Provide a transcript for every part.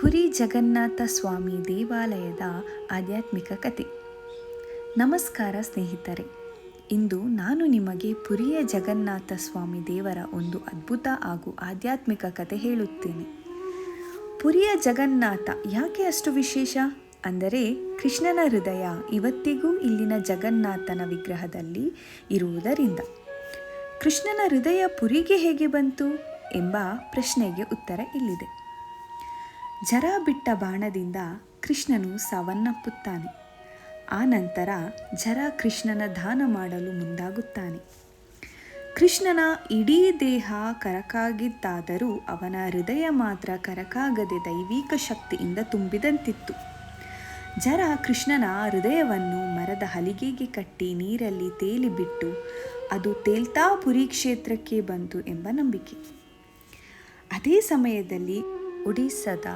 ಪುರಿ ಜಗನ್ನಾಥ ಸ್ವಾಮಿ ದೇವಾಲಯದ ಆಧ್ಯಾತ್ಮಿಕ ಕತೆ. ನಮಸ್ಕಾರ ಸ್ನೇಹಿತರೆ, ಇಂದು ನಾನು ನಿಮಗೆ ಪುರಿಯ ಜಗನ್ನಾಥ ಸ್ವಾಮಿ ದೇವರ ಒಂದು ಅದ್ಭುತ ಹಾಗೂ ಆಧ್ಯಾತ್ಮಿಕ ಕತೆ ಹೇಳುತ್ತೇನೆ. ಪುರಿಯ ಜಗನ್ನಾಥ ಯಾಕೆ ಅಷ್ಟು ವಿಶೇಷ? ಅಂದರೆ ಕೃಷ್ಣನ ಹೃದಯ ಇವತ್ತಿಗೂ ಇಲ್ಲಿನ ಜಗನ್ನಾಥನ ವಿಗ್ರಹದಲ್ಲಿ ಇರುವುದರಿಂದ. ಕೃಷ್ಣನ ಹೃದಯ ಪುರಿಗೆ ಹೇಗೆ ಬಂತು ಎಂಬ ಪ್ರಶ್ನೆಗೆ ಉತ್ತರ ಇಲ್ಲಿದೆ. ಜರ ಬಿಟ್ಟ ಬಾಣದಿಂದ ಕೃಷ್ಣನು ಸಾವನ್ನಪ್ಪುತ್ತಾನೆ. ಆ ನಂತರ ಜರ ಕೃಷ್ಣನ ದಾನ ಮಾಡಲು ಮುಂದಾಗುತ್ತಾನೆ. ಕೃಷ್ಣನ ಇಡೀ ದೇಹ ಕರಕಾಗಿದ್ದಾದರೂ ಅವನ ಹೃದಯ ಮಾತ್ರ ಕರಕಾಗದೆ ದೈವಿಕ ಶಕ್ತಿಯಿಂದ ತುಂಬಿದಂತಿತ್ತು. ಜರ ಕೃಷ್ಣನ ಹೃದಯವನ್ನು ಮರದ ಹಲಿಗೆಗೆ ಕಟ್ಟಿ ನೀರಲ್ಲಿ ತೇಲಿಬಿಟ್ಟು ಅದು ತೇಲ್ತಾ ಪುರಿ ಕ್ಷೇತ್ರಕ್ಕೆ ಬಂತು ಎಂಬ ನಂಬಿಕೆ. ಅದೇ ಸಮಯದಲ್ಲಿ ಒಡಿಸ್ಸಾದ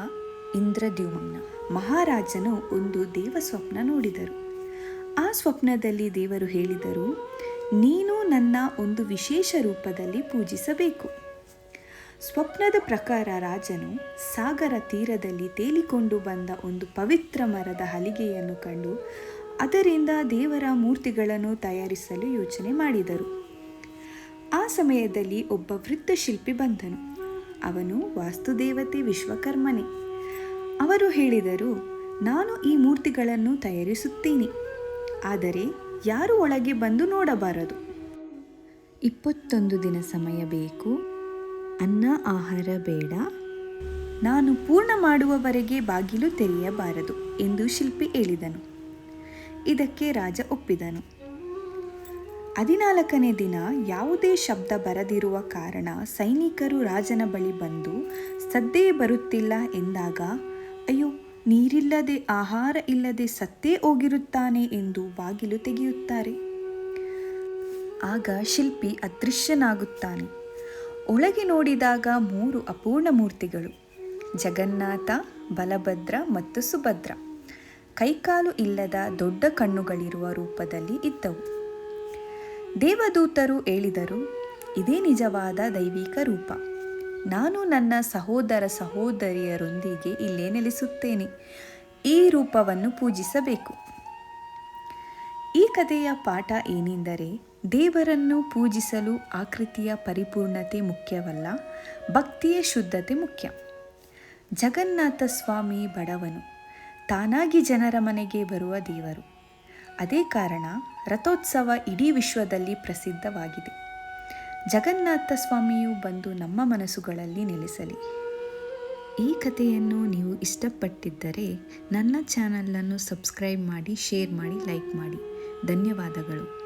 ಇಂದ್ರದ್ಯುಮ್ನ. ಮಹಾರಾಜನು ಒಂದು ದೇವ ಸ್ವಪ್ನ ನೋಡಿದರು. ಆ ಸ್ವಪ್ನದಲ್ಲಿ ದೇವರು ಹೇಳಿದರು, ನೀನು ನನ್ನ ಒಂದು ವಿಶೇಷ ರೂಪದಲ್ಲಿ ಪೂಜಿಸಬೇಕು. ಸ್ವಪ್ನದ ಪ್ರಕಾರ ರಾಜನು ಸಾಗರ ತೀರದಲ್ಲಿ ತೇಲಿಕೊಂಡು ಬಂದ ಒಂದು ಪವಿತ್ರ ಮರದ ಹಲಿಗೆಯನ್ನು ಕಂಡು ಅದರಿಂದ ದೇವರ ಮೂರ್ತಿಗಳನ್ನು ತಯಾರಿಸಲು ಯೋಚನೆ ಮಾಡಿದರು. ಆ ಸಮಯದಲ್ಲಿ ಒಬ್ಬ ವೃದ್ಧ ಶಿಲ್ಪಿ ಬಂದನು. ಅವನು ವಾಸ್ತುದೇವತೆ ವಿಶ್ವಕರ್ಮನೇ. ಅವರು ಹೇಳಿದರು, ನಾನು ಈ ಮೂರ್ತಿಗಳನ್ನು ತಯಾರಿಸುತ್ತೇನೆ, ಆದರೆ ಯಾರು ಒಳಗೆ ಬಂದು ನೋಡಬಾರದು? ಇಪ್ಪತ್ತೊಂದು ದಿನ ಸಮಯ ಬೇಕು, ಅನ್ನ ಆಹಾರ ಬೇಡ, ನಾನು ಪೂರ್ಣ ಮಾಡುವವರೆಗೆ ಬಾಗಿಲು ತೆರೆಯಬಾರದು, ಎಂದು ಶಿಲ್ಪಿ ಹೇಳಿದನು. ಇದಕ್ಕೆ ರಾಜ ಒಪ್ಪಿದನು. ಹದಿನಾಲ್ಕನೇ ದಿನ ಯಾವುದೇ ಶಬ್ದ ಬರದಿರುವ ಕಾರಣ ಸೈನಿಕರು ರಾಜನ ಬಳಿ ಬಂದು, ಸದ್ದೇ ಬರುತ್ತಿಲ್ಲ ಎಂದಾಗ, ಅಯ್ಯೋ, ನೀರಿಲ್ಲದೆ, ಆಹಾರ ಇಲ್ಲದೆ ಸತ್ತೇ ಹೋಗಿರುತ್ತಾನೆ ಎಂದು ಬಾಗಿಲು ತೆಗೆಯುತ್ತಾರೆ. ಆಗ ಶಿಲ್ಪಿ ಅದೃಶ್ಯನಾಗುತ್ತಾನೆ. ಒಳಗೆ ನೋಡಿದಾಗ ಮೂರು ಅಪೂರ್ಣ ಮೂರ್ತಿಗಳು, ಜಗನ್ನಾಥ, ಬಲಭದ್ರ ಮತ್ತು ಸುಭದ್ರ. ಕೈಕಾಲು ಇಲ್ಲದ ದೊಡ್ಡ ಕಣ್ಣುಗಳಿರುವ ರೂಪದಲ್ಲಿ ಇದ್ದವು. ದೇವದೂತರು ಹೇಳಿದರು, ಇದೇ ನಿಜವಾದ ದೈವಿಕ ರೂಪ. ನಾನು ನನ್ನ ಸಹೋದರ ಸಹೋದರಿಯರೊಂದಿಗೆ ಇಲ್ಲೇ ನೆಲೆಸುತ್ತೇನೆ. ಈ ರೂಪವನ್ನು ಪೂಜಿಸಬೇಕು. ಈ ಕಥೆಯ ಪಾಠ ಏನೆಂದರೆ, ದೇವರನ್ನು ಪೂಜಿಸಲು ಆಕೃತಿಯ ಪರಿಪೂರ್ಣತೆ ಮುಖ್ಯವಲ್ಲ, ಭಕ್ತಿಯ ಶುದ್ಧತೆ ಮುಖ್ಯ. ಜಗನ್ನಾಥ ಸ್ವಾಮಿ ಬಡವನು, ತಾನಾಗಿ ಜನರ ಮನೆಗೆ ಬರುವ ದೇವರು. ಅದೇ ಕಾರಣ ರಥೋತ್ಸವ ಇಡೀ ವಿಶ್ವದಲ್ಲಿ ಪ್ರಸಿದ್ಧವಾಗಿದೆ. ಜಗನ್ನಾಥ ಸ್ವಾಮಿಯು ಬಂದು ನಮ್ಮ ಮನಸ್ಸುಗಳಲ್ಲಿ ನೆಲೆಸಲಿ. ಈ ಕಥೆಯನ್ನು ನೀವು ಇಷ್ಟಪಟ್ಟಿದ್ದರೆ ನನ್ನ ಚಾನಲನ್ನು ಸಬ್ಸ್ಕ್ರೈಬ್ ಮಾಡಿ, ಶೇರ್ ಮಾಡಿ, ಲೈಕ್ ಮಾಡಿ. ಧನ್ಯವಾದಗಳು.